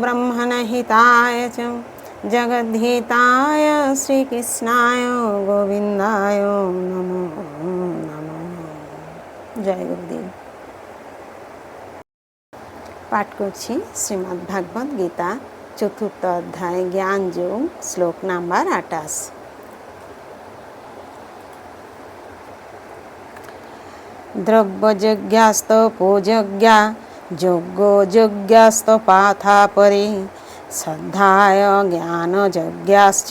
ব্রহ্মণহিতায় চ জগদ্ধিতায় শ্রীকৃষ্ণায় গোবিন্দায় নমো নমঃ জয় গুরুদেব পাঠ করছি শ্রীমদ্ ভাগবত গীতা চতুর্থ অধ্যায় জ্ঞান যোগ শ্লোক নাম্বার আটাশ দ্রব্যযজ্ঞাস্ত পূজজ্ঞা যোগ্য যজ্ঞাস্ত পাথা পরে শ্রদ্ধায় জ্ঞানযজ্ঞাশ্চ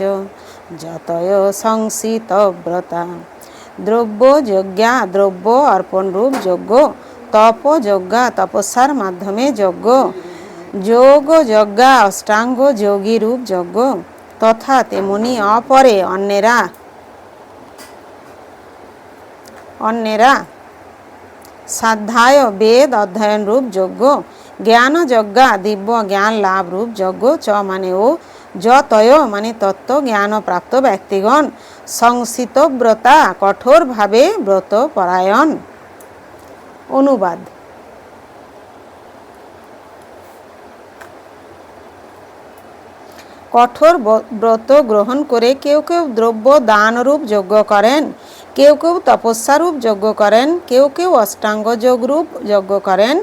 যতয় সংসিতব্রতা দ্রব্য যজ্ঞা, দ্রব্য অর্পণরূপ যজ্ঞ, তপ যজ্ঞা, তপস্যার মাধ্যমে যজ্ঞ। যোগ যজ্ঞা, অষ্টাঙ্গ যোগী রূপ যজ্ঞ। তথা তেমনি অপরে অন্যেরা অন্যেরা সাধ্যায় বেদ অধ্যয়ন রূপ যজ্ঞ জ্ঞান যজ্ঞা দিব্য জ্ঞান লাভ রূপ যজ্ঞ চ মানে ও। যতয় মানে তত্ত্ব জ্ঞান প্রাপ্ত ব্যক্তিগণ। সংসিত ব্রতা কঠোরভাবে ব্রত পরায়ণ অনুবাদ। কঠোর ব্রত গ্রহণ করে কেউ কেউ দ্রব্য দানরূপ যজ্ঞ করেন। কেউ কেউ তপস্যারূপ যজ্ঞ করেন, কেউ কেউ অষ্টাঙ্গ যোগরূপ যজ্ঞ করেন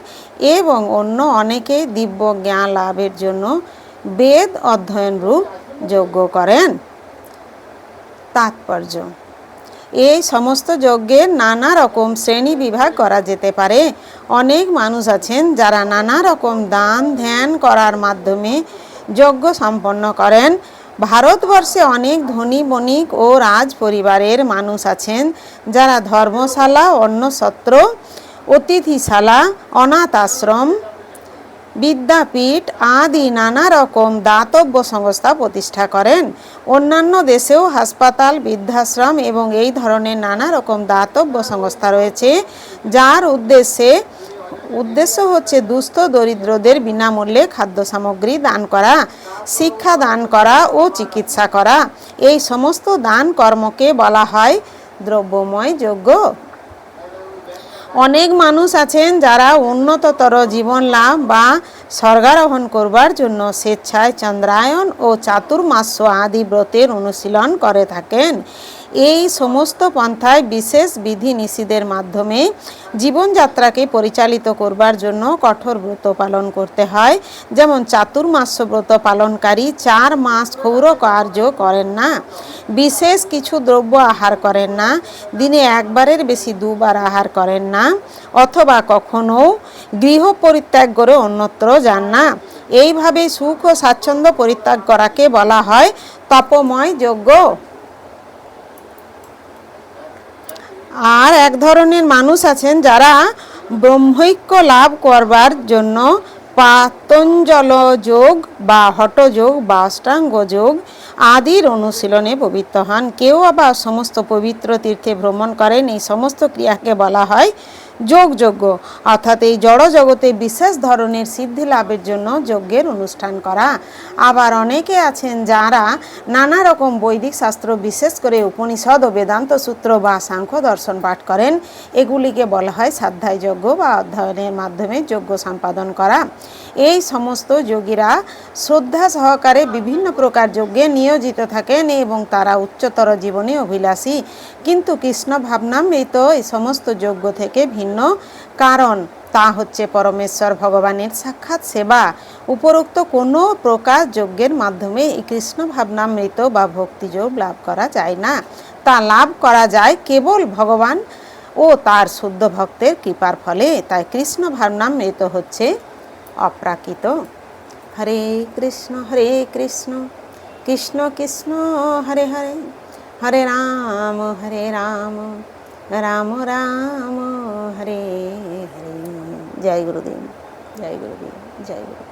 এবং অন্য অনেকেই দিব্য জ্ঞান লাভের জন্য বেদ অধ্যয়ন রূপ যজ্ঞ করেন। তাৎপর্য, এই সমস্ত যজ্ঞের নানা রকম শ্রেণি বিভাগ করা যেতে পারে। অনেক মানুষ আছেন যারা নানা রকম দান ধ্যান করার মাধ্যমে যজ্ঞ সম্পন্ন করেন। ভারতবর্ষে অনেক ধনী, বণিক ও রাজ পরিবারের মানুষ আছেন যারা ধর্মশালা অন্নসত্র অতিথিশালা, অনাথ আশ্রম, বিদ্যাপীঠ আদি নানা রকম দাতব্য সংস্থা প্রতিষ্ঠা করেন। অন্যান্য দেশেও হাসপাতাল, বৃদ্ধাশ্রম এবং এই ধরনের নানা রকম দাতব্য সংস্থা রয়েছে, যার উদ্দেশ্যে উদ্দেশ্য হচ্ছে দুস্থ দরিদ্রদের বিনামূল্যে খাদ্য সামগ্রী দান করা, শিক্ষা দান করা ও চিকিৎসা করা। এই সমস্ত দান কর্মকে বলা হয় দ্রব্যময় যোগ্য অনেক মানুষ আছেন যারা উন্নততর জীবন লাভ বা স্বর্গারোহণ করবার জন্য স্বেচ্ছায় চন্দ্রায়ন ও চাতুর্মাস্য আদি ব্রতের অনুশীলন করে থাকেন। এই সমস্ত পন্থায় বিশেষ বিধি নিষিদের মাধ্যমে জীবনযাত্রাকে পরিচালিত করবার জন্য কঠোর ব্রত পালন করতে হয়। যেমন চাতুর্মাস্য ব্রত পালনকারী চার মাস ক্ষৌর কার্য করেন না, বিশেষ কিছু দ্রব্য আহার করেন না, দিনে একবারের বেশি দুবার আহার করেন না, অথবা কখনো গৃহ পরিত্যাগ করে অন্যত্র যান না। এইভাবে সুখ ও স্বাচ্ছন্দ্য পরিত্যাগ করাকে বলা হয় তপময় যজ্ঞ। আর এক ধরনের মানুষ আছেন যারা ব্রহ্মৈক্য লাভ করবার জন্য পাতঞ্জল যোগ বা হটযোগ বা অষ্টাঙ্গ যোগ আদির অনুশীলনে পবিত্র হন। কেউ আবার সমস্ত পবিত্র তীর্থে ভ্রমণ করেন। এই সমস্ত ক্রিয়াকে বলা হয় যোগযজ্ঞ অর্থাৎ এই জড় জগতে বিশেষ ধরনের সিদ্ধি লাভের জন্য যজ্ঞের অনুষ্ঠান করা। আবার অনেকে আছেন যারা নানা রকম বৈদিক শাস্ত্র বিশেষ করে উপনিষদ ও বেদান্ত সূত্র বা সাংখ্য দর্শন পাঠ করেন। এগুলিকে বলা হয় সাধ্যায় যজ্ঞ বা অধ্যয়নের মাধ্যমে যজ্ঞ সম্পাদন করা। এই সমস্ত যোগীরা শ্রদ্ধা সহকারে বিভিন্ন প্রকার যজ্ঞে নিয়োজিত থাকেন এবং তারা উচ্চতর জীবনে অভিলাষী। কিন্তু কৃষ্ণ ভাবনামৃত এই সমস্ত যজ্ঞ থেকে ভিন্ন। কারণ তা হচ্ছে পরমেশ্বর ভগবানের সাক্ষাৎ সেবা। উপরোক্ত কোনো প্রকার যজ্ঞের মাধ্যমে এই কৃষ্ণ ভাবনামৃত বা ভক্তিযোগ লাভ করা যায় না। তা লাভ করা যায় কেবল ভগবান ও তার শুদ্ধ ভক্তের কৃপার ফলে। তাই কৃষ্ণ ভাবনামৃত হচ্ছে অপ্রাকৃত। হরে কৃষ্ণ হরে কৃষ্ণ কৃষ্ণ কৃষ্ণ, হরে হরে। হরে রাম হরে রাম। রাম রাম হরে হরে। জয় গুরুদেব জয় গুরুদেব জয় গুরুদেব।